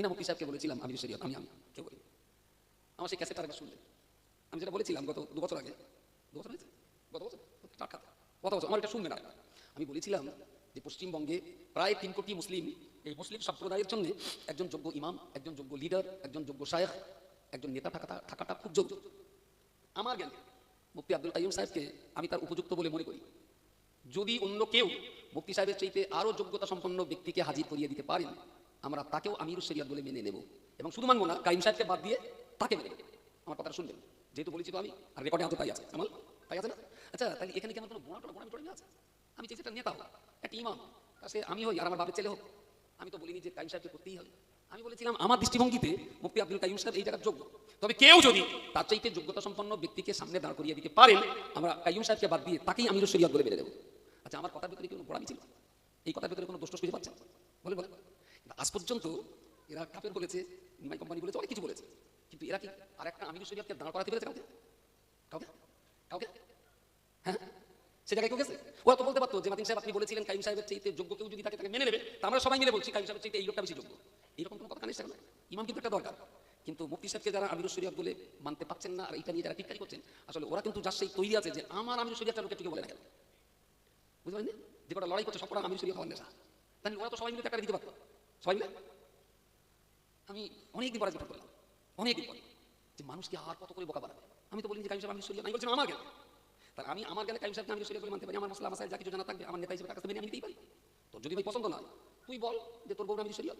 আমি না মুফতি সাহেবকে বলেছিলাম, আমি শরীয়ত, আমি আমি, কেউ বলি আমার সেই ক্যাসেটটা একবার শুনলেন। আমি যেটা বলেছিলাম গত দু বছর আগে, দু বছর হয়েছে? গত বছর? গত বছর। আমার এটা শুনবেন আর আমি বলেছিলাম যে পশ্চিমবঙ্গে প্রায় তিন কোটি মুসলিম, এই মুসলিম সম্প্রদায়ের জন্য একজন যোগ্য ইমাম, একজন যোগ্য লিডার, একজন যোগ্য শায়েখ, একজন নেতা থাকাটা থাকাটা খুব যোগ্য আমার জ্ঞানে মুফতি আব্দুল কাইম সাহেবকে আমি তার উপযুক্ত বলে মনে করি। যদি অন্য কেউ মুফতি সাহেবের চাইতে আরও যোগ্যতা সম্পন্ন ব্যক্তিকে হাজির করিয়ে দিতে পারেন আমরা তাকেও আমিরুল শরিয়াত বলে মেনে নেব। এবং শুধু মানবো না, কাইম সাহেবকে বাদ দিয়ে তাকে মেনে নেব। আমার কথাটা শুনবেন? যেহেতু বলেছি তো আমি, আর রেকর্ডে হাতে তাই আছে। আমার তাই আছে না? আচ্ছা তাহলে এখানে কি আমার কোনো বোনা টোনা বোনা আছে? আমি চাইছি একটা নেতা হোক, একটা ইমাম সে আমি হই আর আমার বাপের ছেলে হোক, আমি তো বলিনি যে কাইম সাহেবকে করতেই হবে। আমি বলেছিলাম, আমার দৃষ্টিভঙ্গিতে মুফতি আব্দুল কাইম সাহেব এই জায়গার যোগ্য। তবে কেউ যদি তার চাইতে যোগ্যতা সম্পন্ন ব্যক্তিকে সামনে দাঁড় করিয়ে দিতে পারেন, আমরা কাইম সাহেবকে বাদ দিয়ে তাকেই আমিরুল শরিয়াত বলে মেনে দেবো আচ্ছা আমার কথার ভিতরে কোনো গোড়ামি ছিল? এই কথার ভিতরে কোনো দোষ খুঁজে পাচ্ছেন? আজ পর্যন্ত এরা কাপের বলেছে নিমাই কোম্পানি বলেছে, অনেক কিছু বলেছে। কিন্তু এরা কি আর একটা আমিরুল শরিয়াতকে দাঁড় করাতে পেরেছে কাউকে? কাউকে? কাউকে? হ্যাঁ? সে জায়গায় কেউ গেছে? ওরা তো বলতে পারতো যে মাতিন সাহেব, আপনি বলেছিলেন কাইম সাহেবের চাইতে যোগ্য কেউ যদি তাকে তাকে মেনে নেবে, তা আমরা সবাই মিলে বলছি কাইম সাহেবের চাইতে এই লোকটা বেশি যোগ্য। এরকম কোনো কথা কানে না ইমাম কিন্তু একটা দরকার। কিন্তু মুফতি সাহেবকে যারা আমিরুল শরিয়াত বলে মানতে পারছেন না, আর এইটা নিয়ে যারা টিটকারি করছেন, আসলে ওরা কিন্তু যার সেই তৈরি আছে যে আমার আমিরুল শরিয়াতটা লোকে টিকে বলে না কেন বুঝতে পারেন যে কটা লড়াই করছে সবকটা আমিরুল শরিয়াত হওয়ার নেশা। তাহলে ওরা তো সবাই মিলে টাকা দিতে পারতো সবাই মিলে আমি অনেকদিন পরে যেটা করলাম, অনেকদিন পরে, যে মানুষকে আর কত করে বোকা বানাবে? আমি তো বলি যে কাইম সাহেব আমি শরীর আমি বলছিলাম, আমার জ্ঞান। তার আমি আমার জ্ঞানে কাইম সাহেবকে আমি শরীর বলে মানতে পারি। আমার মশলা মাসায় যা কিছু জানা থাকবে, আমার নেতা হিসেবে টাকা মেনে আমি নিতেই পারি। তোর যদি ভাই পছন্দ না তুই বল যে তোর বউটা আমি শরীর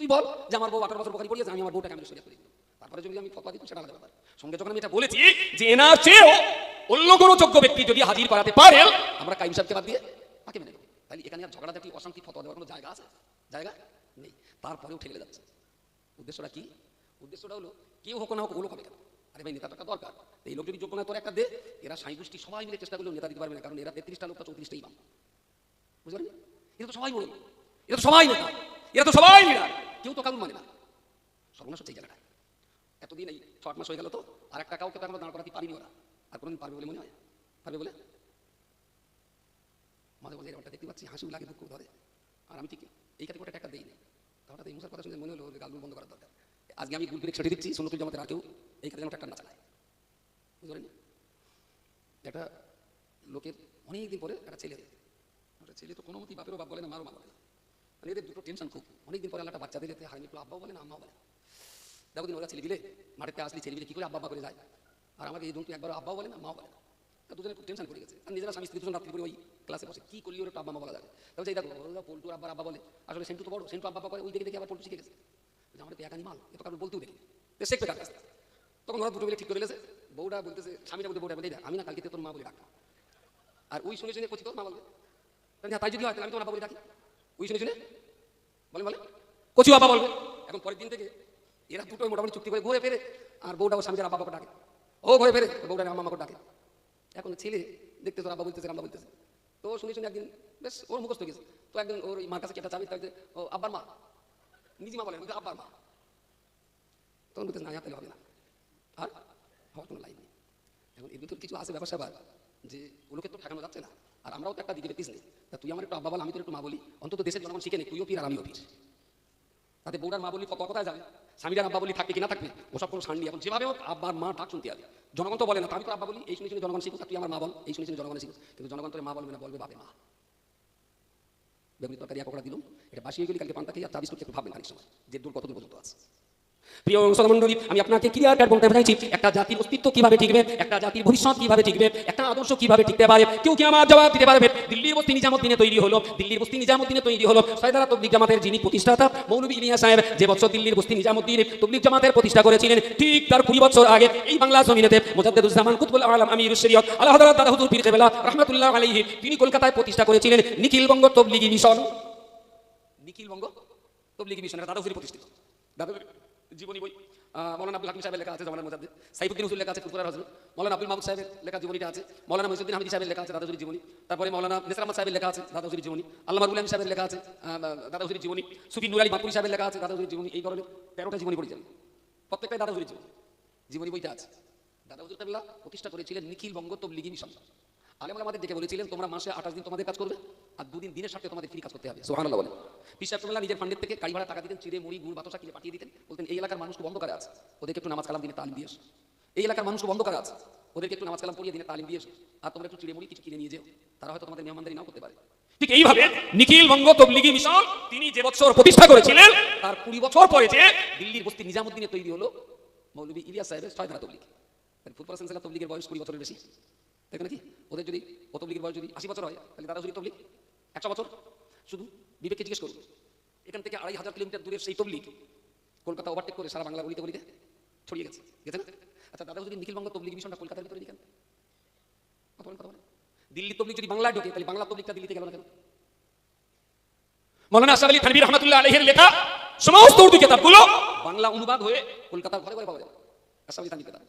তুই বল যে আমার বউ আঠারো বছর বোকারি পড়িয়েছে, আমি আমার বউটাকে আমি শরীর করে তারপরে যদি আমি ফতোয়া দিই সেটা আলাদা ব্যাপার। সঙ্গে যখন আমি এটা বলেছি যে এনার চেয়েও অন্য কোনো যোগ্য ব্যক্তি যদি হাজির করাতে পারেন, আমরা কাইম সাহেবকে বাদ দিয়ে তাকে মেনে তাহলে এখানে আর ঝগড়া দেখি অশান্তি ফতোয়া দেওয়ার কোনো জায়গা আছে? জায়গা নেই। তারপরেও ঠেলে যাচ্ছে। উদ্দেশ্যটা কি? উদ্দেশ্যটা হলো, কেউ হোক না হোক ওগুলো হবে আরে ভাই নেতাটা দরকার। এই লোক যদি যোগ্য না তোর একটা দে। এরা সাই গোষ্ঠী, সবাই মিলে চেষ্টা করলেও নেতা দিতে পারবে না, কারণ এরা তেত্রিশটা লোকটা চৌত্রিশটা ইমাম বুঝতে পারলি? এরা তো সবাই বড় এরা তো সবাই নেতা। এরা তো সবাই লিডার। কেউ তো কারণ মানে না। সর্বনাশ হচ্ছে এই জায়গাটা এতদিন এই ছ মাস হয়ে গেল তো আর একটা কাউকে তো এখনও দাঁড় করাতে পারিনি ওরা। আর কোনোদিন পারবে বলে মনে হয়? পারবে বলে? মাঝে মাঝে এরকমটা দেখতে পাচ্ছি হাসিও লাগে দুঃখ ধরে। আর আমি ঠিক এই ক্যাটাগরিটা টাকা দিই না হঠাৎ এই মুসার কথা শুনে মনে হলো গালগুল বন্ধ করার দরকার। আজকে আমি গুল ব্রেক ছেড়ে দিচ্ছি, সুন্নতুল জামাতের আর কেউ এই কাজে একটা না চালায়। বুঝতে একটা লোকের অনেক দিন পরে একটা ছেলে একটা ছেলে তো কোনো মতেই বাপেরও বাপ বলে না, মারও মা বলে না। মানে এদের দুটো টেনশন খুব। অনেকদিন পরে আল্লাহটা বাচ্চাদের যেতে হারিয়ে একটু আব্বাও বলে না, আম্মাও বলে দেখো দিন ওরা ছেলে দিলে, মাঠেতে আসলে, ছেলে দিলে কী করে আব্বা করে যায়? আর আমাকে এই জন্তু একবার আব্বাও বলে না, মাও বলে না। দুজনে খুব টেনশন করে গেছে। আর নিজেরা স্বামী স্ত্রী দুজন রাত্রি করে ওই ক্লাসে বসে কি করলি ওর আব্বা বলা যাবে? তবে এই দেখো পল্টু আব্বার আব্বা বলে আসলে সেন্টু তো বড় সেন্টু আব্বা করে ওই দেখে দেখে আবার পল্টু শিখে গেছে। আমার তো একানি মাল এত কারণ বলতেও দেখি শিখবে কার কাছে তখন ওরা দুটো মিলে ঠিক করে গেছে বউটা বলতেছে স্বামীটা বলতে বউটা বলে আমি না কালকে তোর মা বলে ডাক আর ওই শুনে শুনে কচি তো মা বলবে হ্যাঁ, তাই যদি হয় আমি তোমার আব্বা বলে ডাকি। ওই শুনে শুনে বলে বলে কচি বাবা বলবে। এখন পরের দিন থেকে এরা দুটোই মোটামুটি চুক্তি করে ঘুরে ফেরে আর বউটা ও স্বামীদের আব্বা বাবা ডাকে। ও ঘুরে ফেরে বউটা আম্মা আমাকে ডাকে। এখন ছেলে দেখতে তোর আব্বা বলতেছে আম্মা বলতেছে। তো শুনে শুনে একদিন, বেশ, ওর মুখস্থ গেছে। তো একদিন ওর মার কাছে একটা চাবি তাকে ও আব্বার মা নিজে মা বলে আব্বার মা। তখন বলতে না হবে না। আর হওয়ার কোনো লাইন নেই। এখন এর ভিতর কিছু আছে ব্যবসা স্যাপার যে ওগুলোকে তো ঠেকানো যাচ্ছে না। আর আমরাও তো একটা দিকে পিস নেই। তা তুই আমার একটু আব্বা বল, আমি তোর একটু মা বলি। অন্তত দেশের জনগণ শিখে নেই তুইও পীর আর আমিও পীর তাতে বৌড়ার মা বলি কত কোথায় যাবে? স্বামীরা আব্বা বলি থাকবে কি না থাকবে? ওসব কোনো শান্তি এখন যেভাবে হোক, আব্বার মা ডাক শুনতে হবে জনগণ তো বলে না আমি তো আব্বা বলি, এই শুনে শুনে জনগণ শিখুক তুই আমার মা বল, এই শুনে শুনে জনগণ শিখুক। কিন্তু জনগণ তোর মা বলবে না, বলবে বাবে মা। বেগুনি তরকারি এক পকোড়া দিলুম, এটা বাসিয়ে গেলি কালকে পান্তা খেয়ে আর চা বিস্কুট একটু ভাববেন খানিক সময়, যে দূর কত দূর পর্যন্ত আছে। প্রিয় মন্ডলী আমি আপনাকে ক্লিয়ার কাট বলতে চাইছি একটা জাতির অস্তিত্ব কীভাবে টিকবে একটা জাতির ভবিষ্যৎ কীভাবে টিকবে একটা আদর্শ কীভাবে টিকতে পারে, কেউ কি আমার জবাব দিতে পারবে? দিল্লির বস্তি নিজামুদ্দিনে তৈরি হলো, দিল্লির বস্তি নিজামুদ্দিনে তৈরি হলো, সয়দারা তবলিক জামাতের যিনি প্রতিষ্ঠাতা, মৌলভী ইলিয়া সাহেব, যে বছর দিল্লির বস্তি নিজামুদ্দিন তবলিক জামাতের প্রতিষ্ঠা করেছিলেন, ঠিক তার কুড়ি বছর আগে, এই বাংলা জমিনেতে মুজাদ্দেদুজ্জামান কুতুবুল আলম, আমির শরীয়ত আল্লাহ দাদা হুজুর পীর রাহমাতুল্লাহ আলাইহি, তিনি কলকাতায় প্রতিষ্ঠা করেছিলেন নিখিল বঙ্গ তবলিগি মিশন। নিখিল বঙ্গ তবলিগি মিশন দাদা হুজুরি প্রতিষ্ঠিত। দাদা জীবনী বই মৌলানা আব্দুল হাকিম সাহেবের লেখা আছে জমানের মধ্যে সাইফুদ্দিন হুজুর লেখা আছে ফুরফুরার হজরত মৌলানা আব্দুল মাহমুদ সাহেবের লেখা জীবনীটা আছে মৌলানা মহিসুদ্দিন হামিদি সাহেবের লেখা আছে দাদাজুরি জীবনী তারপরে মৌলানা নেসার আহমদ সাহেবের লেখা আছে দাদা হুজুরি জীবনী আল্লাহ রুলাম সাহেবের লেখা আছে আহ, দাদা হুজুরি জীবনী সুফি নুর আলী বাঁকুড়ি সাহেবের লেখা আছে দাদা হুজুরি জীবনী এই ধরনের তেরোটা জীবনী পড়েছেন প্রত্যেকটাই দাদা হুজুরি জীবনী। জীবনী বইটা আছে। দাদা হুজুর প্রতিষ্ঠা করেছিলেন নিখিল বঙ্গ তবলিগি মিশন আলেম আমাদের ডেকে বলেছিলেন, তোমরা মাসে আঠাশ দিন তোমাদের কাজ করবে আর দুদিন দিনের সাথে তোমাদের ফ্রি কাজ করতে হবে। সোহানাল্লাহ বলেন। পিসাব তোমরা নিজের ফান্ডের থেকে গাড়ি ভাড়া টাকা দিতেন, চিড়ে, মুড়ি, গুড়, বাতাসা কিনে পাঠিয়ে দিতেন। বলতেন, এই এলাকার মানুষ খুব অন্ধকারে আছে, ওদেরকে একটু নামাজ কালাম দিনে তালিম দিয়ে এই এলাকার মানুষ খুব অন্ধকারে আছে, ওদেরকে একটু নামাজ কালাম পড়িয়ে দিনে তালিম দিয়ে আর তোমরা একটু চিড়ে, মুড়ি কিছু কিনে নিয়ে যেও, তারা হয়তো তোমাদের মেহমানদারি নাও করতে পারে। ঠিক এইভাবে নিখিল বঙ্গ তবলিগি মিশন তিনি যে বছর প্রতিষ্ঠা করেছিলেন, তার কুড়ি বছর পরে যে দিল্লির বস্তি নিজামুদ্দিনে তৈরি হলো, মৌলবী ইলিয়াস সাহেবের ছয় ধারা তবলিগ। ফুটবল সেন্সেলা তবলিগের বয়স কুড়ি বছরের বেশি। তাই নাকি ওদের যদি ও তবলিগের বয়স যদি আশি বছর হয়, তাহলে দাদা যদি তবলিগ? একশো বছর? শুধু বিবেককে জিজ্ঞেস করুন। এখান থেকে আড়াই হাজার কিলোমিটার দূরের সেই তবলিগ কলকাতা ওভারটেক করে সারা বাংলা গলিতে গলিতে ছড়িয়ে গেছে। গেছে না? আচ্ছা দাদা যদি নিখিল বঙ্গ তবলিগ মিশনটা কলকাতার ভিতরে লিখেন কথা বলেন কথা বলেন। দিল্লি তবলিগ যদি বাংলায় ঢোকে, তাহলে বাংলা তবলিগটা দিল্লিতে গেল না কেন? মৌলানা আশরাফ আলী থানভী রহমতুল্লাহ আলহের লেখা সমস্ত উর্দু কিতাবগুলো বাংলা অনুবাদ হয়ে কলকাতার ঘরে ঘরে পাওয়া যাবে আসামি তানি কেতাব।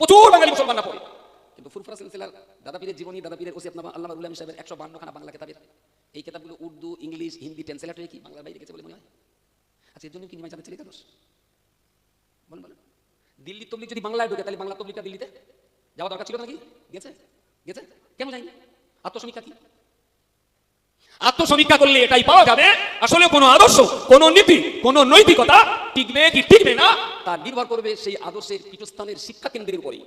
প্রচুর বাঙালি মুসলমানরা পড়ে। ফুরফুরা সিলসিলার দাদা পীরের জীবনী দাদা পীরের ওসিয়াত নামা আল্লাহ উল্লাহ সাহেবের একশো বান্ন খানা বাংলা কেতাবের। এই কেতাবগুলো উর্দু, ইংলিশ, হিন্দি ট্রান্সলেট হয়ে কি বাংলার বাইরে গেছে বলে মনে হয়? আচ্ছা এর জন্য কি নিমাই চাঁদের ছেলে দোষ? বলেন বলেন। দিল্লির তবলিক যদি বাংলায় ঢোকে, তাহলে বাংলা তবলিকটা দিল্লিতে? যাওয়া দরকার ছিল নাকি? গেছে? গেছে? কেন যায়নি? আত্মসমীক্ষা কি? আত্মসমীক্ষা করলে এটাই পাওয়া যাবে। আসলে কোনো আদর্শ, কোনো নীতি, কোনো নৈতিকতা টিকবে কি টিকবে না? তা নির্ভর করবে সেই আদর্শের পীঠস্থানের শিক্ষা কেন্দ্রের উপরেই।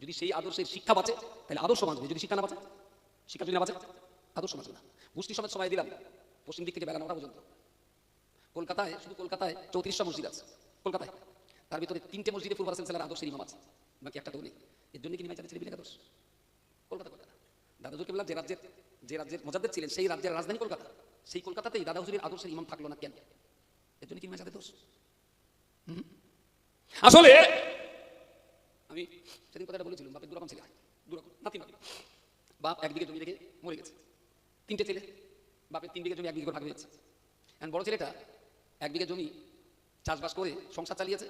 যদি সেই আদর্শের শিক্ষা বাঁচে, তাহলে আদর্শ বাঁচবে। যদি শিক্ষা না বাঁচে, শিক্ষা যদি না বাঁচে, আদর্শ বাঁচবে না। গোষ্ঠী সমেত সময় দিলাম, পশ্চিম দিক থেকে বেলা নটা পর্যন্ত। কলকাতায়, শুধু কলকাতায় চৌত্রিশটা মসজিদ আছে, কলকাতায়। তার ভিতরে তিনটে মসজিদে ফুরফার সেন্সেলার আদর্শের ইমাম আছে, বাকি একটা তো নেই এর জন্য কি নিমাই চাঁদের ছেলে বিলেক আদর্শ? কলকাতা কলকাতা। দাদা হুজুর কেবলা যে রাজ্যের যে রাজ্যের মজাদের ছিলেন, সেই রাজ্যের রাজধানী কলকাতা। সেই কলকাতাতেই দাদা হুজুরের আদর্শের ইমাম থাকল না কেন? এর জন্য কি নিমাই চাঁদের দোষ? আসলে আমি সেদিন কথাটা বলেছিলাম, বাপের দুরকম ছেলে। হয় নাতি নাতি বাপ এক বিঘে জমি রেখে মরে গেছে। তিনটে ছেলে, বাপের তিন বিঘে জমি এক বিঘে ভাগ হয়েছে এখন বড় ছেলেটা এক বিঘে জমি চাষবাস করে সংসার চালিয়েছে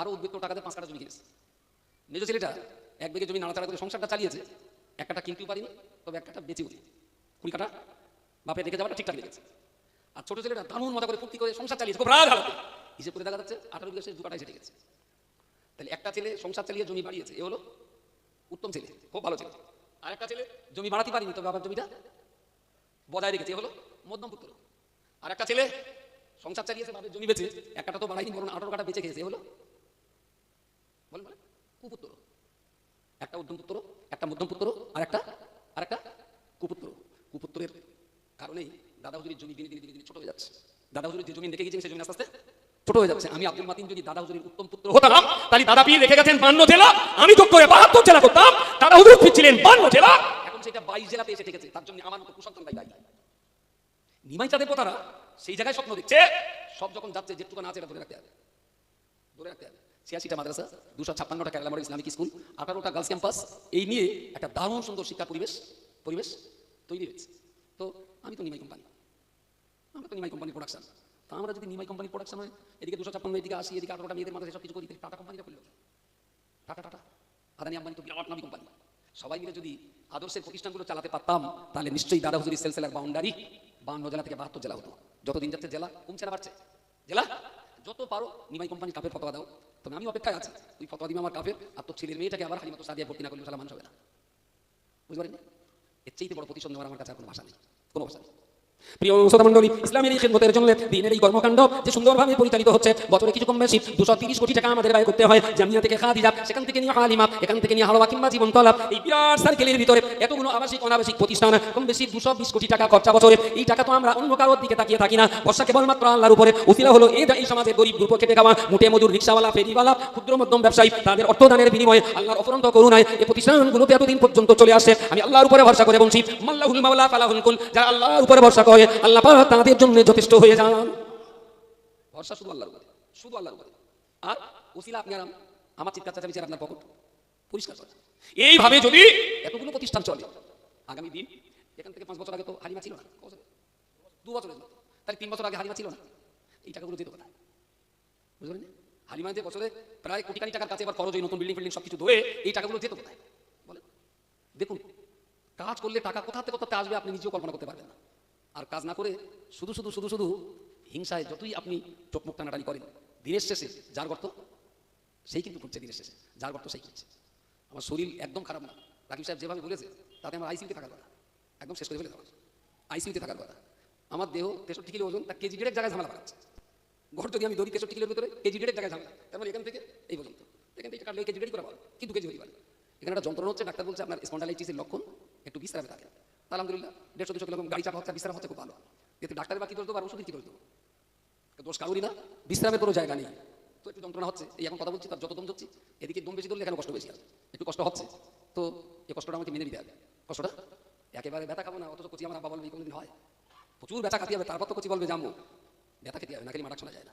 আরও উদ্বৃত্ত টাকাতে পাঁচ কাটা জমি কিনেছে। মেজ ছেলেটা এক বিঘে জমি নাড়াচাড়া করে সংসারটা চালিয়েছে, এক কাটা কিনতেও পারিনি, তবে এক কাটা বেঁচেও দিই কুড়ি কাটা বাপের রেখে যাওয়াটা ঠিকঠাক লেগেছে আর ছোট ছেলেটা দারুণ মজা করে ফুর্তি করে সংসার চালিয়েছে, খুব রাগ হিসেব করে দেখা যাচ্ছে আঠারো বিঘা শেষ দু কাটায় সেটে গেছে। তাহলে একটা ছেলে সংসার চালিয়ে জমি বাড়িয়েছে, এ হলো উত্তম ছেলে, খুব ভালো ছেলে। আর একটা ছেলে জমি বাড়াতে পারিনি, তবে বাবার জমিটা বজায় রেখেছে, এ হলো মধ্যম পুত্র। আর একটা ছেলে সংসার চালিয়েছে বাবার জমি বেঁচে একটা কাটা তো বাড়াইনি, বরং আঠারো কাটা বেঁচে খেয়েছে, এ হলো বলেন বলেন কুপুত্র। একটা উত্তম পুত্র, একটা মধ্যম পুত্র, আর একটা আর একটা কুপুত্র। কুপুত্রের কারণেই দাদা হুজুরের জমি দিনে দিনে দিনে দিনে ছোট হয়ে যাচ্ছে। দাদা হুজুরের যে জমি রেখে গেছেন সেই জমি আস্তে আস্তে ছোট হয়ে যাচ্ছে আমি আব্দুল মাতিন যদি দাদা হুজুরের উত্তম পুত্র হতাম, তাহলে দাদা পীর রেখে গেছেন বান্ন জেলা, আমি যোগ করে বাহাত্তর জেলা করতাম, দাদা হুজুর ছিলেন বান্ন জেলা। এখন সেটা বাইশ জেলাতে এসে ঠেকেছে, তার জন্য আমার মতো কুসন্তান দায়ী নিমাই চাঁদের পোতারা সেই জায়গায় স্বপ্ন দেখছে, সব যখন যাচ্ছে যেটুকু না আছে এটা ধরে রাখতে হবে। ধরে রাখতে হবে। ছিয়াশিটা মাদ্রাসা, দুশো ছাপ্পান্নটা কেরালা মডেল ইসলামিক স্কুল, আঠারোটা গার্লস ক্যাম্পাস, এই নিয়ে একটা দারুণ সুন্দর শিক্ষা পরিবেশ পরিবেশ তৈরি হয়েছে। তো আমি তো নিমাই কোম্পানি। আমরা তো নিমাই কোম্পানি প্রোডাকশন তা আমরা যদি নিমাই কোম্পানি প্রোডাকশন হয়, এদিকে দুশো ছাপ্পান্ন, এদিকে আসি এদিকে আঠারোটা মেয়েদের মাথায় সব কিছু করি টাটা কোম্পানিটা করল টাটা টাটা। আদানি আম্বানি তো বিরাট নামী কোম্পানি। সবাই মিলে যদি আদর্শের প্রতিষ্ঠানগুলো চালাতে পারতাম, তাহলে নিশ্চয়ই দাদা হুজুরি সেলসেলার বাউন্ডারি বান্ন জেলা থেকে বাহাত্তর জেলা হতো। যতদিন যাচ্ছে জেলা কমছে না বাড়ছে। জেলা, যত পারো নিমাই কোম্পানি কাপের ফতোয়া দাও। তবে আমি অপেক্ষায় আছি, তুই ফতোয়া দিবি আমার কাপের আর তোর ছেলের মেয়েটাকে আবার হালিমাতো সাদিয়া ভর্তি না করলে সালা মানুষ হবে না। বুঝতে পারেন? এর চাইতে বড় প্রতিশোধ নেওয়ার আমার কাছে কোনো ভাষা নেই। কোনো ভাষা নেই। প্রিয় শ্রোতা মণ্ডলী ইসলামের এই খেদমতের জন্য দিনের এই কর্মকাণ্ড যে সুন্দরভাবে পরিচালিত হচ্ছে, বছরে কিছু কম বেশি দুশো তিরিশ কোটি টাকা আমাদের ব্যয় করতে হয়। জামিয়া থেকে সেখান থেকে নিয়ে হালিমা এখান থেকে নিয়ে কিংবা জীবন তলাপ এই বিরাট সার্কেলের ভিতরে এতগুলো আবাসিক, অনাবাসিক প্রতিষ্ঠান, কম বেশি দুশো বিশ কোটি টাকা খরচা বছরে। এই টাকা তো আমরা অন্য কারোর দিকে তাকিয়ে থাকি না। বর্ষা কেবলমাত্র আল্লাহর উপরে। হলো এই এই সমাজের গরিব গ্রুপ খাওয়া, মুটে মজুর রিক্সাওয়ালা, ফেরিওয়ালা, ক্ষুদ্র মধ্যম ব্যবসায়ী। তাদের অর্থদানের বিনিময়ে আল্লাহর অফরন্ত করুণায় এই প্রতিষ্ঠানগুলোতে এতদিন পর্যন্ত চলে আসে আমি আল্লাহর উপরে ভরসা করে বলছি, মাল্লাহুল মাওলা ফালাহুল যারা আল্লাহর উপরে ভরসা করে আল্লাহ পাক তাদের জন্য যথেষ্ট হয়ে যান। ভরসা শুধু আল্লাহর উপরে, শুধু আল্লাহর উপরে। আর ওসিলা আপনি আর আম- আমার চিৎকার চাচা বিচার আপনার পকেট, পরিষ্কার করে এইভাবে যদি এতগুলো প্রতিষ্ঠান চলে, আগামী দিন, এখান থেকে পাঁচ বছর আগে তো হালিমা ছিল না বছর? দু বছরের মতো তাহলে তিন বছর আগে হালিমা ছিল না। এই টাকাগুলো যেত বুঝতে পারেন হালিমা যে বছরে প্রায় কোটি কোটি টাকার কাছে এবার খরচ ওই নতুন বিল্ডিং ফিল্ডিং সব কিছু ধরে, এই টাকাগুলো যেত কোথায়? বলেন। দেখুন, কাজ করলে টাকা কোথা থেকে কোথাতে আসবে আপনি নিজেও কল্পনা করতে পারবেন না। আর কাজ না করে শুধু শুধু শুধু শুধু হিংসায় যতই আপনি চোখ মুখ টানাটানি করেন, দিনের শেষে যার গর্ত, সেই কিন্তু করছে দিনের শেষে। যার গর্ত সেই করছে আমার শরীর একদম খারাপ না। রাকিব সাহেব যেভাবে বলেছে, তাতে আমার আইসিউতে থাকার কথা। একদম শেষ করে ফেলে দেওয়া আইসিউতে থাকার কথা। আমার দেহ তেষট্টি কিলো ওজন, তার কেজি ডেড়েক জায়গায় ঝামেলা বাড়াচ্ছে। ঘর যদি আমি ধরি তেষট্টি কিলোর ভিতরে, কেজি ডেড়েক জায়গায় ঝামেলা। তার মানে এখান থেকে এই পর্যন্ত। এখান থেকে কাটলে কেজি ডেড়ি করা পাবো কিন্তু কেজি হতে পারে। এখানে একটা যন্ত্রণা হচ্ছে, ডাক্তার বলছে আপনার স্পন্ডালাইটিসের লক্ষণ একটু বিশ্রামে থাকে আলহামদুলিল্লাহ, দেড়শো, দুশো কিলো গাড়ি চাপা হচ্ছে বিশ্রাম হচ্ছে, খুব ভালো। কিন্তু ডাক্তারের বা কী দোষ দেবো আর ওষুধের কী দোষ দেবো দোষ কারোরই না, বিশ্রামের কোনো জায়গা নেই। তো একটু যন্ত্রণা হচ্ছে, এই এখন কথা বলছি, তার যত দম ধরছি, এদিকে দম বেশি ধরলে এখানে কষ্ট বেশি আছে একটু কষ্ট হচ্ছে, তো এই কষ্টটা আমাকে মেনে নিতে হবে। কষ্টটা? একেবারে ব্যথা খাব না, অথচ কচি আমার আব্বা বলবে কোনোদিন হয়? প্রচুর ব্যথা খাতে হবে, তারপর তো কচি বলবে জামবো ব্যথা খেতে হবে নাকি মারা শোনা যায় না।